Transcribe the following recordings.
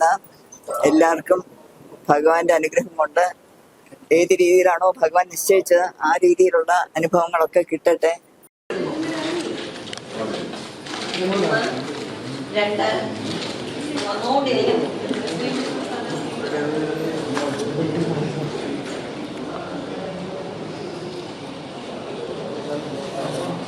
വന്നിരിക്കുന്ന എല്ലാവർക്കും ഭഗവാന്റെ അനുഗ്രഹം കൊണ്ട് ഏത് രീതിയിലാണോ ഭഗവാൻ നിശ്ചയിച്ചത് ആ രീതിയിലുള്ള അനുഭവങ്ങളൊക്കെ കിട്ടട്ടെ. വന്നുകൊണ്ടിരിക്കുന്നു ഇതും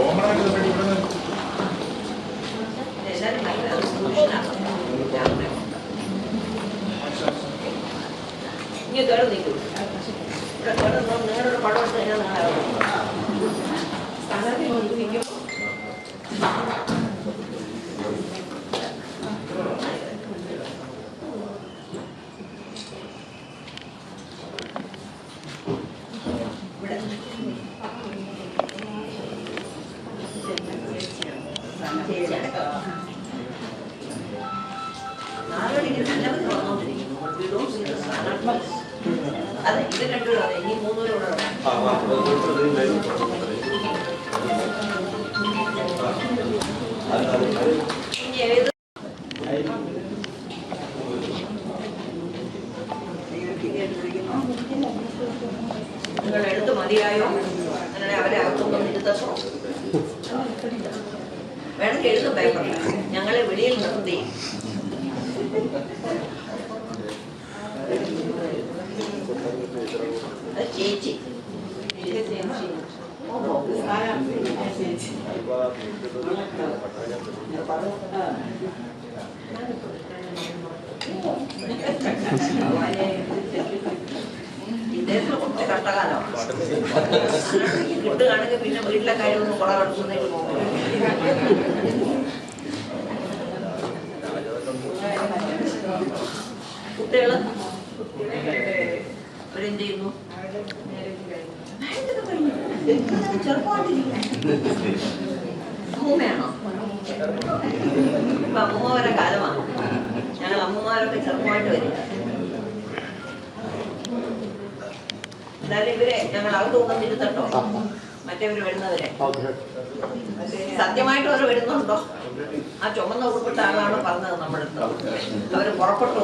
എല്ലാവരും നിങ്ങൾ എടുത്ത് മതിയായോ? അങ്ങനെ അവരെ അകത്തൊന്നും ഇരുത്തോ വേണമെങ്കിൽ എഴുതും പേപ്പറിൽ ഞങ്ങളെ വെളിയിൽ നിർത്തി. ചേച്ചി. കഷ്ടകാലം. കിട്ടുകയാണെങ്കിൽ പിന്നെ വീട്ടിലെ കാര്യമൊന്നും എടുക്കുന്നതിന് പോകും കുട്ടികൾ? അവരെന്ത് ചെയ്യുന്നു? അമ്മൂമ്മയാണോ? ഇപ്പൊ അമ്മൂമ്മ വരെ കാലമാണ്. ഞങ്ങൾ അമ്മൂമ്മമാരൊക്കെ ചെറുപ്പമായിട്ട് വരിക എന്തായാലും ഇവരെ ഞങ്ങൾ അകത്ത് കൊണ്ടുവന്നിരുത്തട്ടോ മറ്റേവര് വരുന്നവരെ സത്യമായിട്ട് അവർ വരുന്നുണ്ടോ ആ ചുമന്ന ഉൾപ്പെട്ട ആളാണ് പറഞ്ഞത് നമ്മുടെ അവർ പുറപ്പെട്ടു.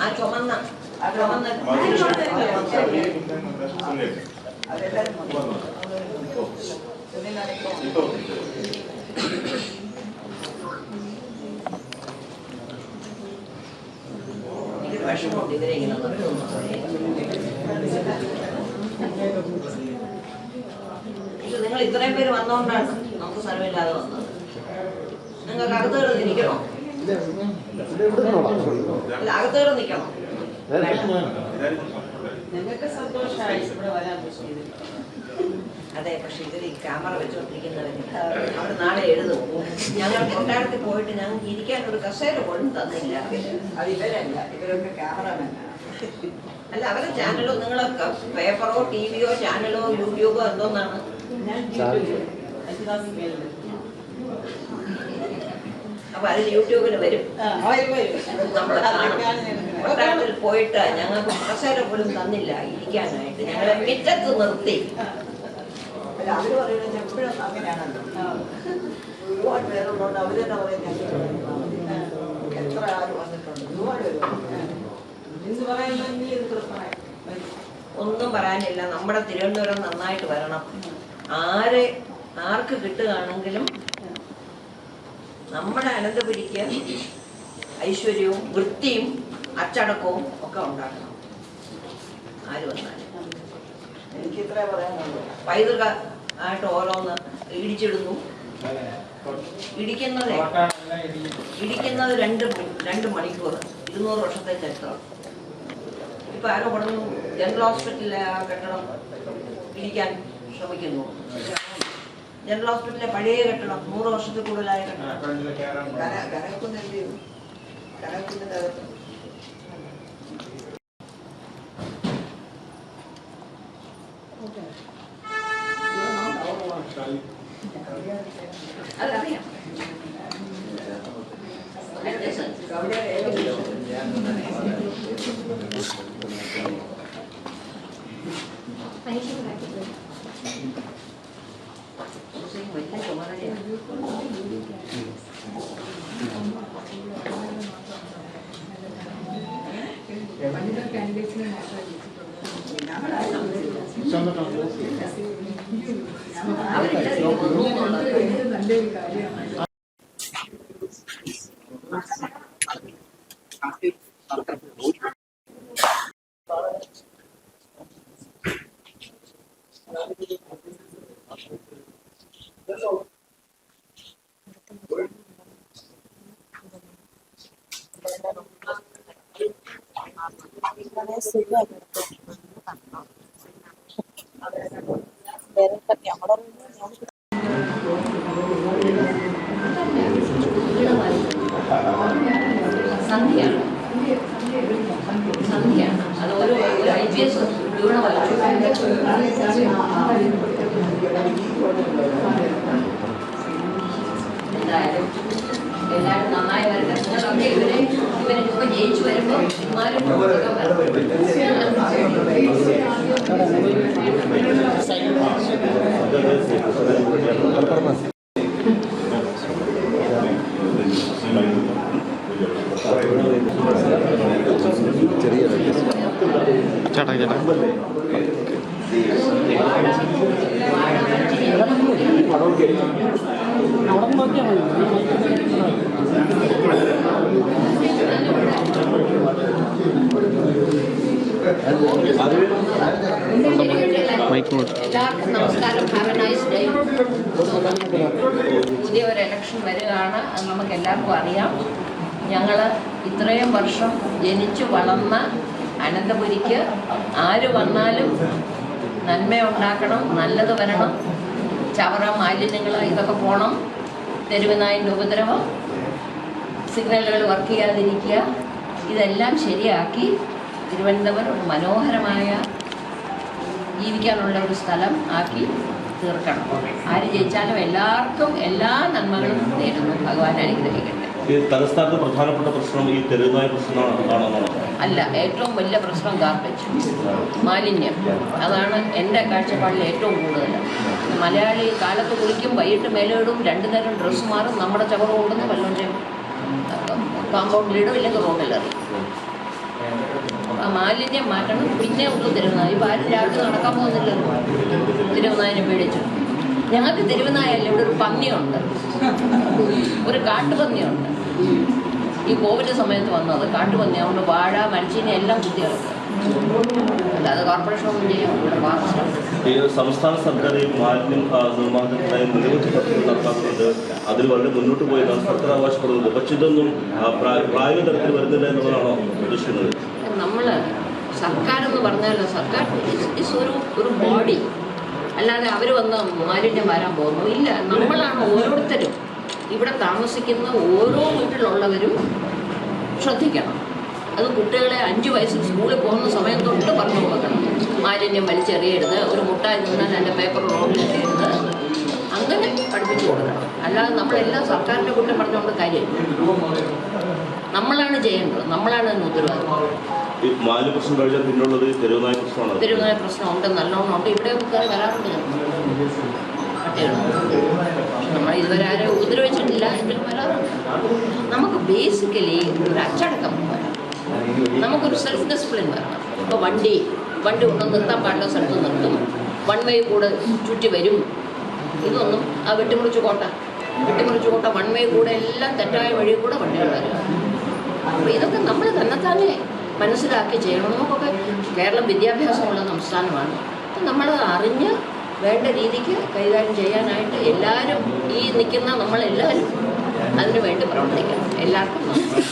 ആ ചുമന്ന വിഷമമുണ്ട് ഇവരെ ഇങ്ങനെ നിർത്തുന്നത് ഇത് നിങ്ങൾ ഇത്രയും പേര് വന്നോണ്ടാണ്. നമുക്ക് സ്ഥലമില്ലാതെ വന്നത് നിങ്ങൾക്ക് അകത്തുകൾ നിൽക്കണോ അല്ല അകത്തുകൾ നിൽക്കണോ? ഞങ്ങൾക്ക് സന്തോഷമായി ഇവിടെ വരാൻ അതെ പക്ഷെ ഇതിൽ ഈ ക്യാമറ വെച്ചുകൊണ്ടിരിക്കുന്നവര് അവിടെ നാളെ എഴുതും. ഞങ്ങൾ കൊട്ടാരത്തിൽ പോയിട്ട് ഞങ്ങൾക്ക് ഇരിക്കാൻ ഒരു കസേര പോലും തന്നില്ല. അത് ഇവരല്ല ഇവരൊക്കെ ക്യാമറമാനാണ് അല്ല അവരുടെ ചാനലോ നിങ്ങളൊക്കെ പേപ്പറോ ടി വിയോ ചാനലോ യൂട്യൂബോ എന്തോന്നാണ്? അപ്പൊ അതിൽ യൂട്യൂബിൽ വരും. ഒരാളിൽ പോയിട്ട് ഞങ്ങൾക്ക് കസേര പോലും തന്നില്ല ഇരിക്കാനായിട്ട്. ഞങ്ങളെ മിറ്റത്ത് നിർത്തി. അവർ അവർ ഒന്നും പറയാനില്ല. നമ്മുടെ തിരുവനന്തപുരം നന്നായിട്ട് വരണം. ആര് ആർക്ക് കിട്ടുകയാണെങ്കിലും നമ്മുടെ അനന്തപുരിക്ക് ഐശ്വര്യവും വൃത്തിയും അച്ചടക്കവും ഒക്കെ ഉണ്ടാക്കണം. ആര് വന്നാലും. എനിക്ക് ഇത്രേ പറയാനുള്ളൂ. പൈതൃക ആയിട്ട് ഓരോന്ന് ഇടിച്ചിടുന്നു. ഇടിക്കുന്നത് ഇടിക്കുന്നത് രണ്ട് രണ്ട് മണിക്കൂർ ഇരുന്നൂറ് വർഷത്തെ ചരിത്രം. ഇപ്പൊ ആരോ പറഞ്ഞു ജനറൽ ഹോസ്പിറ്റലിലെ ആ കെട്ടിടം ഇടിക്കാൻ ശ്രമിക്കുന്നു. ജനറൽ ഹോസ്പിറ്റലിലെ പഴയ കെട്ടിടം നൂറ് വർഷത്തിൽ കൂടുതലായ കെട്ടിടം. കന കനക്കുന്ന എന്ത് അകത്ത് അവരെല്ലാവരും വന്നു എന്നുള്ളത് സന്ധ്യയാണ് സന്ധ്യയാണ് അത് ഒരു ഐ പി എസ് വരച്ചു എന്തായാലും എല്ലാവരും നന്നായി വരട്ടെ. നിങ്ങളൊക്കെ ഇവരെ ഇവരെ ഇപ്പൊ ജയിച്ചു വരുമ്പോൾ ഇമാരും ചേട്ടാ ചേട്ടാ മൈക്ക് നോട്ട് എല്ലാവർക്കും നമസ്കാരം. ഹാവ് എ നൈസ് ഡേ പുതിയ ഒരു ഇലക്ഷൻ വരികയാണ്. നമുക്ക് എല്ലാവർക്കും അറിയാം. ഞങ്ങൾ ഇത്രയും വർഷം ജനിച്ചു വളർന്ന അനന്തപുരിക്ക് ആര് വന്നാലും നന്മയുണ്ടാക്കണം നല്ലത് വരണം. ചവറ മാലിന്യങ്ങൾ ഇതൊക്കെ പോകണം തെരുവുനായിന്റെ ഉപദ്രവം. സിഗ്നലുകൾ വർക്ക് ചെയ്യാതിരിക്കുക. ഇതെല്ലാം ശരിയാക്കി തിരുവനന്തപുരം ഒരു മനോഹരമായ ജീവിക്കാനുള്ള ഒരു സ്ഥലം ആക്കി തീർക്കണം. ആര് ജയിച്ചാലും എല്ലാവർക്കും എല്ലാ നന്മകളും നേരുന്നു. ഭഗവാൻ അനുഗ്രഹിക്കട്ടെ. തലസ്ഥാനത്ത് പ്രധാനപ്പെട്ട പ്രശ്നം ഈ തെരുവായ പ്രശ്നമാണെന്നാണ് അല്ല ഏറ്റവും വലിയ പ്രശ്നം ഗാർബേജ് മാലിന്യം. അതാണ് എന്റെ കാഴ്ചപ്പാടിൽ ഏറ്റവും കൂടുതൽ. മലയാളി കാലത്ത് കുളിക്കും വൈകിട്ട് മേലിടും രണ്ടു നേരം ഡ്രസ്സ് മാറും നമ്മുടെ ചവറ് കൊണ്ടുവന്ന് വല്ലതും ചെയ്യും കോമ്പൗണ്ടിലിടും ഇല്ലെങ്കിൽ റോഡിലെറിയും ആ മാലിന്യം മാറ്റണം പിന്നെ ഉള്ളു തിരുവനായി ഇപ്പം ആരും രാത്രി നടക്കാൻ പോകുന്നില്ലല്ലോ തിരുവനായനെ പേടിച്ചു ഞങ്ങൾക്ക് തിരുവനായല്ല ഇവിടെ ഒരു പന്നിയുണ്ട്. ഒരു കാട്ടുപന്നിയുണ്ട്. ഈ കോവിഡ് സമയത്ത് വന്നത് കാട്ടുപന്നി അതുകൊണ്ട് വാഴ മരിച്ചീനെ എല്ലാം കുത്തിയിറക്കുക ഈ സംസ്ഥാന സർക്കാർ ഈ മാലിന്യം നിർമ്മാർജനത്തിനായി നിരവധി പദ്ധതികൾ നടപ്പാക്കുന്നുണ്ട് അതിൽ വളരെ മുന്നോട്ട് പോയി സർക്കാർ അവകാശപ്പെടുന്നത്. പക്ഷെ ഇതൊന്നും പ്രായോഗിക തലത്തിൽ വരുന്നില്ല എന്നുള്ളതാണോ ഉദ്ദേശിക്കുന്നത്? നമ്മൾ സർക്കാർ എന്ന് പറഞ്ഞാലോ സർക്കാർ ഒരു ഒരു ബോഡി അല്ലാതെ അവർ വന്ന് മാലിന്യം വരാൻ പോകുന്നു. ഇല്ല നമ്മളാണ് ഓരോരുത്തരും ഇവിടെ താമസിക്കുന്ന ഓരോ വീട്ടിലുള്ളവരും ശ്രദ്ധിക്കണം. അത് കുട്ടികളെ അഞ്ച് വയസ്സിൽ സ്കൂളിൽ പോകുന്ന സമയം തൊട്ട് പറഞ്ഞു കൊടുക്കണം. മാലിന്യം വലിച്ചെറിയരുത് ഒരു മുട്ടായി നിന്നാൽ എന്റെ പേപ്പർ റോഡിലെറിയരുത് അങ്ങനെ പഠിപ്പിച്ചു കൊടുക്കണം. അല്ലാതെ നമ്മളെല്ലാം സർക്കാരിന്റെ കുറ്റം പറഞ്ഞുകൊണ്ട് കാര്യം നമ്മളാണ് ചെയ്യേണ്ടത് നമ്മളാണ് അതിന് ഉത്തരവാദിത്വം മാലിന്യ പ്രശ്നം കഴിഞ്ഞാൽ പിന്നുള്ളത് തെരുവുനായ പ്രശ്നമാണ്? തെരുവുനായ പ്രശ്നമുണ്ട് നല്ലോണം ഉണ്ട് ഇവിടെ കയറി വരാറുണ്ട് നമ്മൾ ഇതുവരെ ആരും ഉപദ്രവിച്ചിട്ടില്ല എങ്കിലും വരാറുണ്ട്. നമുക്ക് ബേസിക്കലി ഒരു അച്ചടക്കം നമുക്കൊരു സെൽഫ് ഡിസിപ്ലിൻ വരണം ഇപ്പോൾ വണ്ടി വണ്ടി ഒന്നും നിർത്താൻ പാടില്ല സ്ഥലത്ത് നിർത്തും. വൺ വേ കൂടെ ചുറ്റി വരും. ഇതൊന്നും ആ വെട്ടിമുറിച്ച് കോട്ട വെട്ടിമുറിച്ച് കോട്ട വൺ വേ കൂടെ എല്ലാം തെറ്റായ വഴി കൂടെ വണ്ടികൾ വരും. അപ്പോൾ ഇതൊക്കെ നമ്മൾ തന്നെത്താനെ മനസ്സിലാക്കി ചെയ്യണം. നമുക്കൊക്കെ കേരളം വിദ്യാഭ്യാസമുള്ള സംസ്ഥാനമാണ്. നമ്മൾ അറിഞ്ഞ് വേണ്ട രീതിക്ക് കൈകാര്യം ചെയ്യാനായിട്ട് എല്ലാവരും ഈ നിൽക്കുന്ന നമ്മളെല്ലാവരും അതിനു വേണ്ടി പ്രവർത്തിക്കണം. എല്ലാവർക്കും നന്ദി.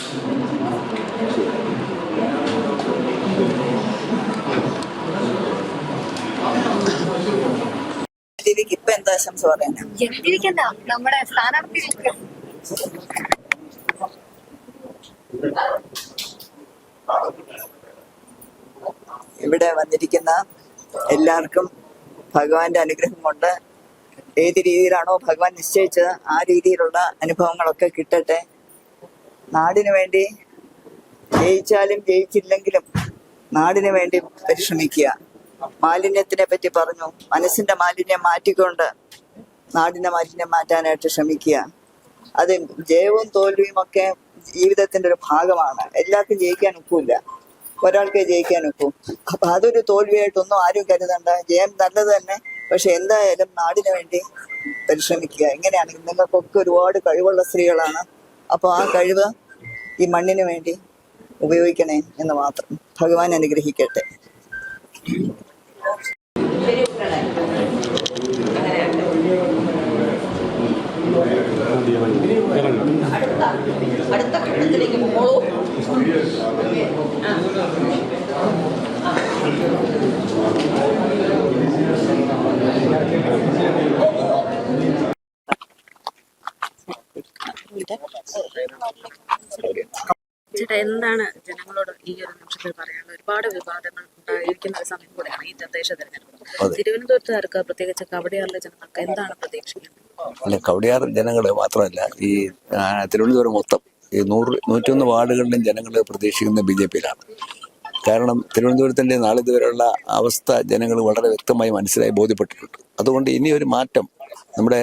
രീതിക്ക് ഇപ്പൊ പറയാനാണ് പറയാനാ നമ്മുടെ ഇവിടെ വന്നിരിക്കുന്ന എല്ലാവർക്കും ഭഗവാന്റെ അനുഗ്രഹം കൊണ്ട് ഏത് രീതിയിലാണോ ഭഗവാൻ നിശ്ചയിച്ചത് ആ രീതിയിലുള്ള അനുഭവങ്ങളൊക്കെ കിട്ടട്ടെ. നാടിന് വേണ്ടി ജയിച്ചാലും ജയിച്ചില്ലെങ്കിലും നാടിന് വേണ്ടി പരിശ്രമിക്കുക. മാലിന്യത്തിനെ പറ്റി പറഞ്ഞു. മനസ്സിന്റെ മാലിന്യം മാറ്റിക്കൊണ്ട് നാടിന്റെ മാലിന്യം മാറ്റാനായിട്ട് ശ്രമിക്കുക. അത് ജയവും തോൽവിയും ഒക്കെ ജീവിതത്തിന്റെ ഒരു ഭാഗമാണ്. എല്ലാവർക്കും ജയിക്കാൻ ഒക്കില്ല. ഒരാൾക്കേ ജയിക്കാൻ ഒക്കൂ. അപ്പൊ അതൊരു തോൽവിയായിട്ടൊന്നും ആരും കരുതണ്ട. ജയം നല്ലത് തന്നെ. പക്ഷെ എന്തായാലും നാടിന് വേണ്ടി പരിശ്രമിക്കുക. എങ്ങനെയാണെങ്കിൽ നിങ്ങൾക്കൊക്കെ ഒരുപാട് കഴിവുള്ള സ്ത്രീകളാണ്. അപ്പോൾ ആ കഴിവ് ഈ മണ്ണിന് വേണ്ടി ഉപയോഗിക്കണേ എന്ന് മാത്രം ഭഗവാൻ അനുഗ്രഹിക്കട്ടെ. അടുത്ത അടുത്ത ഘട്ടത്തിലേക്ക് പോകോളൂ ചേട്ടാ എന്താണ് ജനങ്ങളോട് ഈ ഒരു നിമിഷത്തിൽ പറയാനുള്ള ഒരുപാട് വിവാദങ്ങൾ ഉണ്ടായിരിക്കുന്ന ഒരു സമയം കൂടെയാണ് ഈ തദ്ദേശ തെരഞ്ഞെടുപ്പ്. തിരുവനന്തപുരത്തുകാർക്ക് പ്രത്യേകിച്ച് കവടിയാറിലെ ജനങ്ങൾക്ക് എന്താണ് പ്രതീക്ഷിക്കുന്നത്? അല്ല കവടിയാർ ജനങ്ങൾ മാത്രമല്ല ഈ തിരുവനന്തപുരം മൊത്തം ഈ നൂറ് നൂറ്റൊന്ന് വാർഡുകളിലും ജനങ്ങൾ പ്രതീക്ഷിക്കുന്നത് ബി ജെ പിയിലാണ്. കാരണം തിരുവനന്തപുരത്തിന്റെ നാളിതുവരെയുള്ള അവസ്ഥ ജനങ്ങൾ വളരെ വ്യക്തമായി മനസ്സിലായി ബോധ്യപ്പെട്ടിട്ടുണ്ട്. അതുകൊണ്ട് ഇനി ഒരു മാറ്റം നമ്മുടെ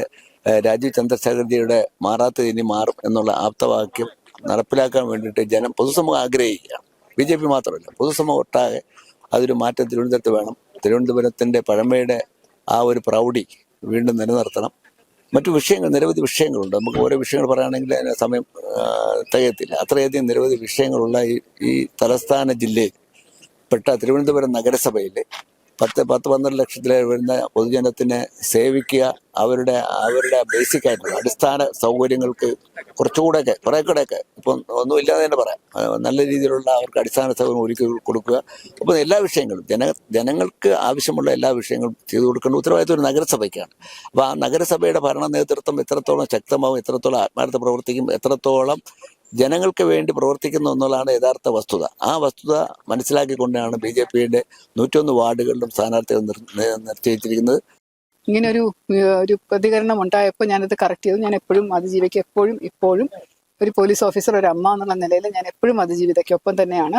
രാജീവ് ചന്ദ്രശേഖർജിയുടെ മാറാത്തത് ഇനി മാറും എന്നുള്ള ആപ്തവാക്യം നടപ്പിലാക്കാൻ വേണ്ടിയിട്ട് ജനം പൊതുസമൂഹം ആഗ്രഹിക്കുകയാണ്. ബി ജെ പി മാത്രമല്ല പൊതുസമൂഹം ഒട്ടാകെ അതൊരു മാറ്റം തിരുവനന്തപുരത്ത് വേണം. തിരുവനന്തപുരത്തിന്റെ പഴമയുടെ ആ ഒരു പ്രൗഢി വീണ്ടും നിലനിർത്തണം. മറ്റു വിഷയങ്ങൾ നിരവധി വിഷയങ്ങളുണ്ട്. നമുക്ക് ഓരോ വിഷയങ്ങൾ പറയുകയാണെങ്കിൽ അതിന് സമയം തികയത്തില്ല. അത്രയധികം നിരവധി വിഷയങ്ങളുള്ള ഈ ഈ തലസ്ഥാന ജില്ലയിൽ പെട്ട തിരുവനന്തപുരം നഗരസഭയിൽ പത്ത് പത്ത് പന്ത്രണ്ട് ലക്ഷത്തിലേ വരുന്ന പൊതുജനത്തിനെ സേവിക്കുക അവരുടെ അവരുടെ ബേസിക് ആയിട്ടുള്ള അടിസ്ഥാന സൗകര്യങ്ങൾക്ക് കുറച്ചുകൂടെയൊക്കെ കുറെ കൂടെയൊക്കെ ഇപ്പം ഒന്നുമില്ലാതെ തന്നെ പറയാം. നല്ല രീതിയിലുള്ള അവർക്ക് അടിസ്ഥാന സൗകര്യം ഒരുക്കി കൊടുക്കുക. അപ്പോൾ എല്ലാ വിഷയങ്ങളും ജന ജനങ്ങൾക്ക് ആവശ്യമുള്ള എല്ലാ വിഷയങ്ങളും ചെയ്തു കൊടുക്കേണ്ട ഉത്തരവാദിത്വം ഒരു നഗരസഭയ്ക്കാണ്. അപ്പോൾ ആ നഗരസഭയുടെ ഭരണ നേതൃത്വം എത്രത്തോളം ശക്തമാവും എത്രത്തോളം ആത്മാർത്ഥ പ്രവർത്തിക്കും എത്രത്തോളം ജനങ്ങൾക്ക് വേണ്ടി പ്രവർത്തിക്കുന്നു എന്നുള്ളതാണ് യഥാർത്ഥ വസ്തുത. ആ വസ്തുത മനസ്സിലാക്കിക്കൊണ്ടാണ് ബി ജെ പിയുടെ നൂറ്റൊന്ന് വാർഡുകളിലും സ്ഥാനാർത്ഥികൾ നിശ്ചയിച്ചിരിക്കുന്നത് ഇങ്ങനെ ഒരു ഒരു പ്രതികരണം ഉണ്ടായപ്പോൾ ഞാനത് കറക്റ്റ് ചെയ്തു. ഞാൻ എപ്പോഴും അതിജീവിക്ക്. എപ്പോഴും ഇപ്പോഴും ഒരു പോലീസ് ഓഫീസർ ഒരു അമ്മ എന്നുള്ള നിലയിൽ ഞാൻ എപ്പോഴും അതിജീവിതയ്ക്കൊപ്പം തന്നെയാണ്.